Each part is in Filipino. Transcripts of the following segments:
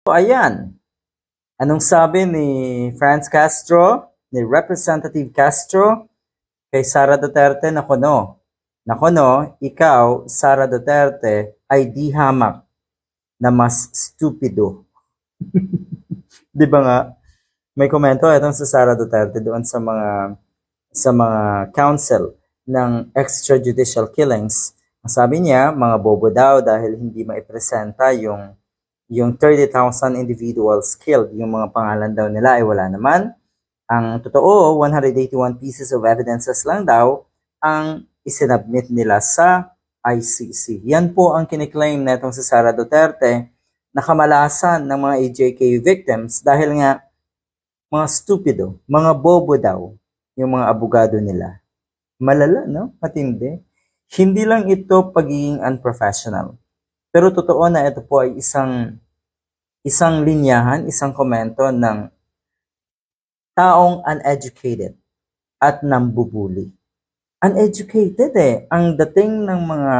So, ayan. Anong sabi ni Franz Castro, ni Representative Castro, kay Sara Duterte na kuno? Na kuno, ikaw, Sara Duterte, ay di hamak na mas stupido. Di ba nga? May komento itong sa Sara Duterte doon sa mga sa mga council ng extrajudicial killings. Sabi niya, mga bobo daw dahil hindi maipresenta yung yung 30,000 individuals killed, yung mga pangalan daw nila ay wala naman. Ang totoo, 181 pieces of evidences lang daw ang isinabmit nila sa ICC. Yan po ang kiniklaim na itong si Sara Duterte na kamalasan ng mga AJK victims dahil nga mga stupido, mga bobo daw yung mga abogado nila. Malala, no? Matindi. Hindi lang ito pagiging unprofessional. Pero totoo na ito po ay isang isang linyahan, isang komento ng taong uneducated at nambubuli. Uneducated eh. Ang dating ng mga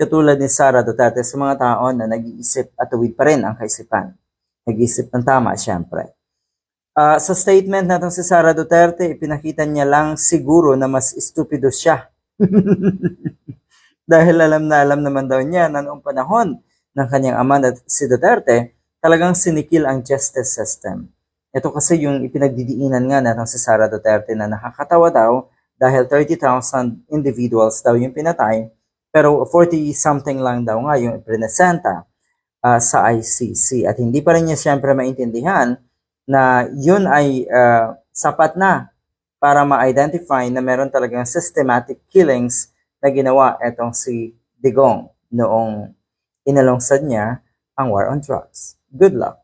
katulad ni Sara Duterte sa mga tao na nag-iisip at tuwid pa rin ang kaisipan. Nag-iisip ng tama, syempre. Ah, sa statement natin si Sara Duterte, ipinakita niya lang siguro na mas stupido siya. Dahil alam na alam naman daw niya na noong panahon ng kanyang ama na si Duterte, talagang sinikil ang justice system. Ito kasi yung ipinagdidiinan nga natin si Sara Duterte na nakakatawa daw dahil 30,000 individuals daw yung pinatay, pero 40-something lang daw nga yung ipresenta ah, sa ICC. At hindi pa rin niya siyempre maintindihan na yun ay ah, sapat na para ma-identify na meron talagang systematic killings na ginawa etong si Digong noong inalongsad niya ang war on drugs. Good luck.